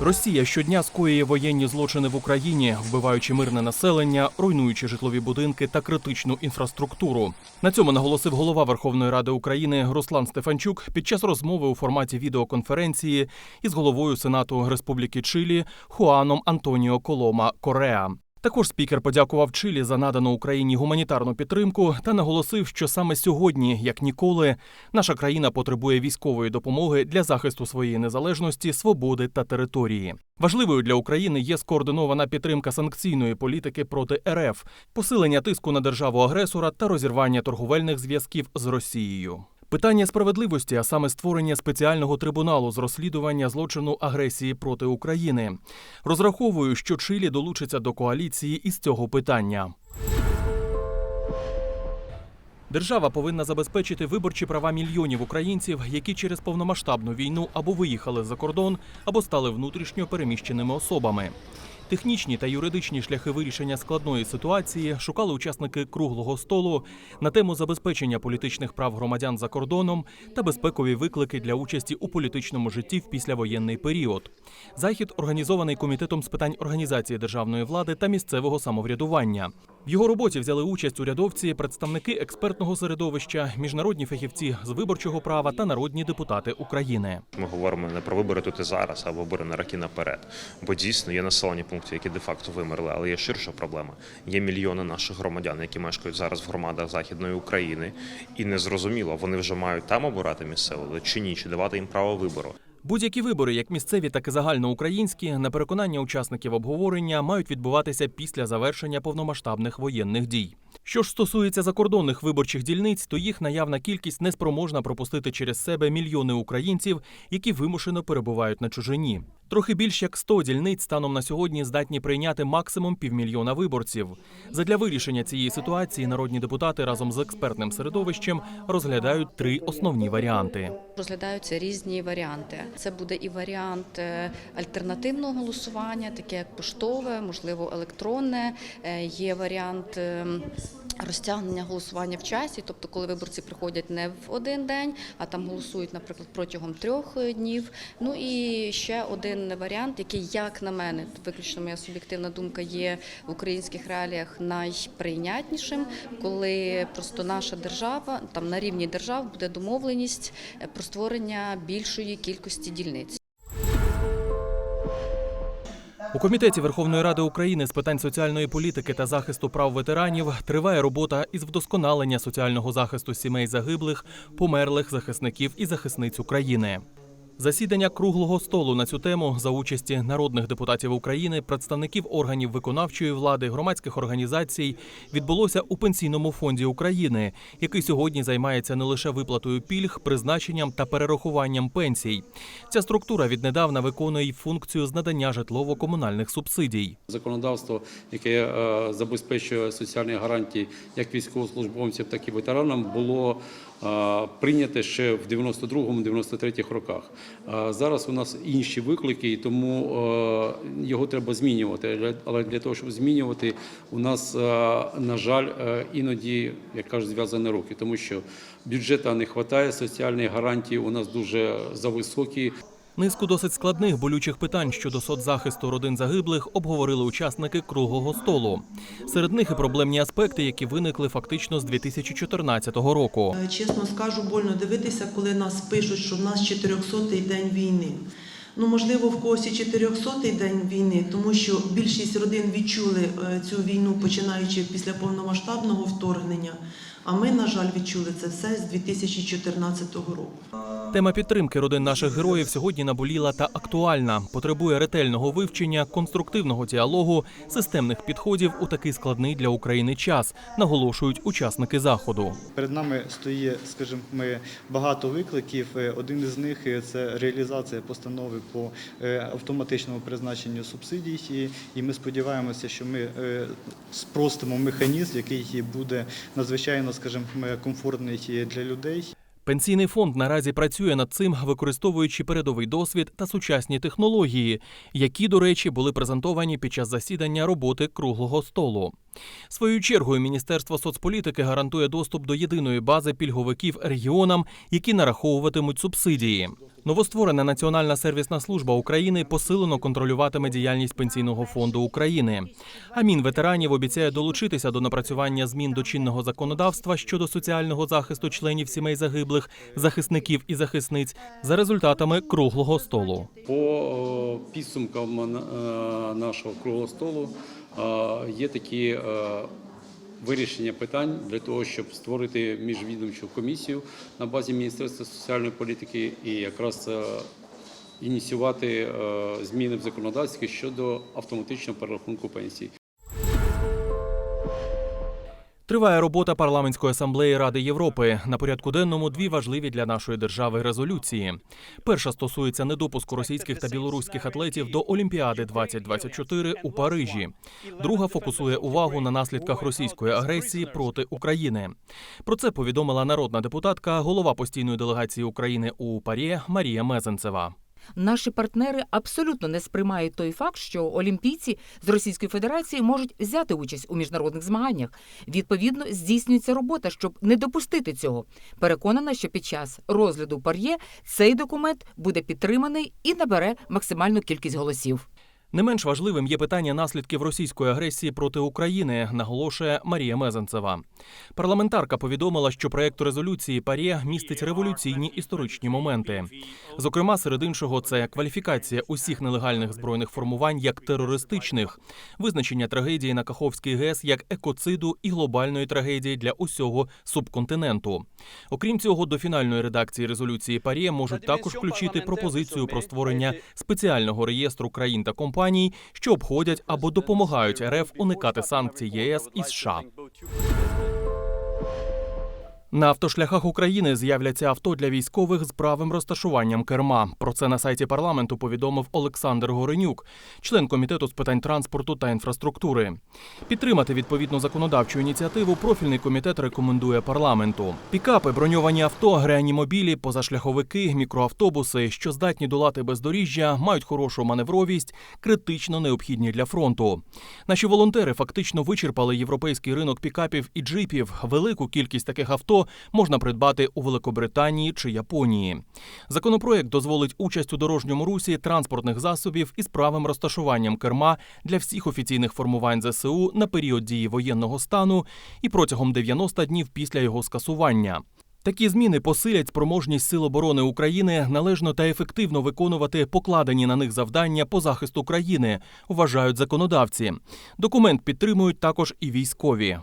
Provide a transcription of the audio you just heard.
Росія щодня скоює воєнні злочини в Україні, вбиваючи мирне населення, руйнуючи житлові будинки та критичну інфраструктуру. На цьому наголосив голова Верховної Ради України Руслан Стефанчук під час розмови у форматі відеоконференції із головою Сенату Республіки Чилі Хуаном Антоніо Колома Кореа. Також спікер подякував Чилі за надану Україні гуманітарну підтримку та наголосив, що саме сьогодні, як ніколи, наша країна потребує військової допомоги для захисту своєї незалежності, свободи та території. Важливою для України є скоординована підтримка санкційної політики проти РФ, посилення тиску на державу-агресора та розірвання торговельних зв'язків з Росією. Питання справедливості, а саме створення спеціального трибуналу з розслідування злочину агресії проти України. Розраховую, що Чилі долучиться до коаліції із цього питання. Держава повинна забезпечити виборчі права мільйонів українців, які через повномасштабну війну або виїхали за кордон, або стали внутрішньо переміщеними особами. Технічні та юридичні шляхи вирішення складної ситуації шукали учасники круглого столу на тему забезпечення політичних прав громадян за кордоном та безпекові виклики для участі у політичному житті в післявоєнний період. Захід організований комітетом з питань організації державної влади та місцевого самоврядування. В його роботі взяли участь урядовці, представники експертного середовища, міжнародні фахівці з виборчого права та народні депутати України. Ми говоримо не про вибори тут і зараз, а вибори на роки наперед. Бо дійсно є населені пункти, які де-факто вимерли, але є ширша проблема. Є мільйони наших громадян, які мешкають зараз в громадах Західної України, і незрозуміло, вони вже мають там обирати місцеву владу чи ні, чи давати їм право вибору. Будь-які вибори, як місцеві, так і загальноукраїнські, на переконання учасників обговорення мають відбуватися після завершення повномасштабних воєнних дій. Що ж стосується закордонних виборчих дільниць, то їх наявна кількість неспроможна пропустити через себе мільйони українців, які вимушено перебувають на чужині. Трохи більш як 100 дільниць станом на сьогодні здатні прийняти максимум півмільйона виборців. Задля вирішення цієї ситуації народні депутати разом з експертним середовищем розглядають три основні варіанти. Розглядаються різні варіанти. Це буде і варіант е, альтернативного голосування, таке як поштове, можливо, електронне. Е, Є варіант е, розтягнення голосування в часі, тобто, коли виборці приходять не в один день, а там голосують, наприклад, протягом трьох е, днів. Ну і ще один варіант, який, як на мене, виключно моя суб'єктивна думка, є в українських реаліях найприйнятнішим, коли просто наша держава там на рівні держав буде домовленість е, про створення більшої кількості дільниць. У комітеті Верховної Ради України з питань соціальної політики та захисту прав ветеранів триває робота із вдосконалення соціального захисту сімей загиблих, померлих захисників і захисниць України. Засідання круглого столу на цю тему за участі народних депутатів України, представників органів виконавчої влади, громадських організацій відбулося у пенсійному фонді України, який сьогодні займається не лише виплатою пільг, призначенням та перерахуванням пенсій. Ця структура віднедавна виконує функцію з надання житлово-комунальних субсидій. Законодавство, яке е, забезпечує соціальні гарантії як військовослужбовців, так і ветеранам, було прийняте ще в 92-93 роках. Зараз у нас інші виклики, і тому його треба змінювати. Але для того, щоб змінювати, у нас, на жаль, іноді, як кажуть, зв'язані руки, тому що бюджету не вистачає, соціальні гарантії у нас дуже зависокі. Низку досить складних болючих питань щодо соцзахисту родин загиблих обговорили учасники круглого столу. Серед них і проблемні аспекти, які виникли фактично з 2014 року. Е, Чесно скажу, больно дивитися, коли нас пишуть, що в нас 400-й день війни. Ну, можливо, в когось і 400-й день війни, тому що більшість родин відчули е, цю війну, починаючи після повномасштабного вторгнення. А ми, на жаль, відчули це все з 2014 року. Тема підтримки родин наших героїв сьогодні наболіла та актуальна. Потребує ретельного вивчення, конструктивного діалогу, системних підходів у такий складний для України час, наголошують учасники заходу. Перед нами стоїть, скажімо, ми багато викликів. Е, Один із них е, це реалізація постанови по е, автоматичному призначенню субсидій. І- ми сподіваємося, що ми спростимо механізм, який буде надзвичайно, скажімо, комфортний для людей. Пенсійний фонд наразі працює над цим, використовуючи передовий досвід та сучасні технології, які, до речі, були презентовані під час засідання роботи круглого столу. Своєю чергою Міністерство соцполітики гарантує доступ до єдиної бази пільговиків регіонам, які нараховуватимуть субсидії. Новостворена Національна сервісна служба України посилено контролюватиме діяльність Пенсійного фонду України. А Мінветеранів обіцяє долучитися до напрацювання змін до чинного законодавства щодо соціального захисту членів сімей загиблих, захисників і захисниць за результатами круглого столу. По е, підсумкам е, нашого круглого столу е, є такі вирішення питань для того, щоб створити міжвідомчу комісію на базі Міністерства соціальної політики і якраз е, ініціювати е, зміни в законодавстві щодо автоматичного перерахунку пенсій. Триває робота парламентської асамблеї Ради Європи. На порядку денному дві важливі для нашої держави резолюції. Перша стосується недопуску російських та білоруських атлетів до Олімпіади 2024 у Парижі. Друга фокусує увагу на наслідках російської агресії проти України. Про це повідомила народна депутатка, голова постійної делегації України у ПАРЄ Марія Мезенцева. Наші партнери абсолютно не сприймають той факт, що олімпійці з Російської Федерації можуть взяти участь у міжнародних змаганнях. Відповідно, здійснюється робота, щоб не допустити цього. Переконана, що під час розгляду пар'є цей документ буде підтриманий і набере максимальну кількість голосів. Не менш важливим є питання наслідків російської агресії проти України, наголошує Марія Мезенцева. Парламентарка повідомила, що проект резолюції ПАРЄ містить революційні історичні моменти. Зокрема, серед іншого, це кваліфікація усіх нелегальних збройних формувань як терористичних, визначення трагедії на Каховський ГЕС як екоциду і глобальної трагедії для усього субконтиненту. Окрім цього, до фінальної редакції резолюції ПАРЄ можуть також включити пропозицію про створення спеціального реєстру країн та компаній, що обходять або допомагають РФ уникати санкцій ЄС і США. На автошляхах України з'являться авто для військових з правим розташуванням керма. Про це на сайті парламенту повідомив Олександр Горенюк, член комітету з питань транспорту та інфраструктури. Підтримати відповідну законодавчу ініціативу профільний комітет рекомендує парламенту. Пікапи, броньовані авто, реанімобілі, позашляховики, мікроавтобуси, що здатні долати бездоріжжя, мають хорошу маневровість, критично необхідні для фронту. Наші волонтери фактично вичерпали європейський ринок пікапів і джипів. Велику кількість таких авто можна придбати у Великобританії чи Японії. Законопроект дозволить участь у дорожньому русі транспортних засобів із правим розташуванням керма для всіх офіційних формувань ЗСУ на період дії воєнного стану і протягом 90 днів після його скасування. Такі зміни посилять спроможність Сил оборони України належно та ефективно виконувати покладені на них завдання по захисту країни, вважають законодавці. Документ підтримують також і військові.